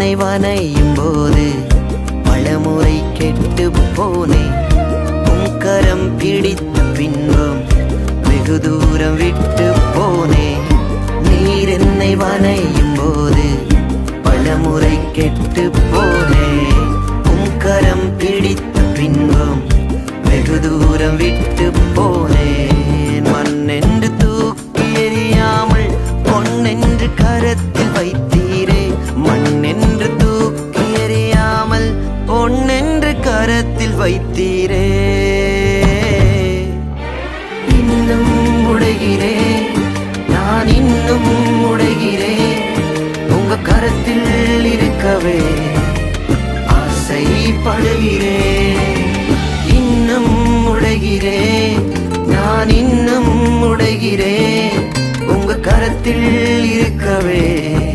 உன்னை வனையும் போது பலமுறை கெட்டு போனேன். உங்கரம் பிடித்த பின்பும் வெகு தூரம் விட்டு போனேன். நீர் என்னை வனையும் போது பலமுறை கெட்டு போனேன். உங்கரம் பிடித்த பின்பும் வெகு தூரம் விட்டு போனேன். மண்ணென்று தூக்கி எறியாமல் பொன்னென்று கரத்தில் வைத்து கரத்தில் வைத்தீரே. இன்னும் உடைகிறேன் நான் இன்னும் உடைகிறேன் உங்க கரத்தில் இருக்கவே ஆசைப்படுகிறேன் இன்னும் உடைகிறேன் நான் இன்னும் உடைகிறேன் உங்க கரத்தில் இருக்கவே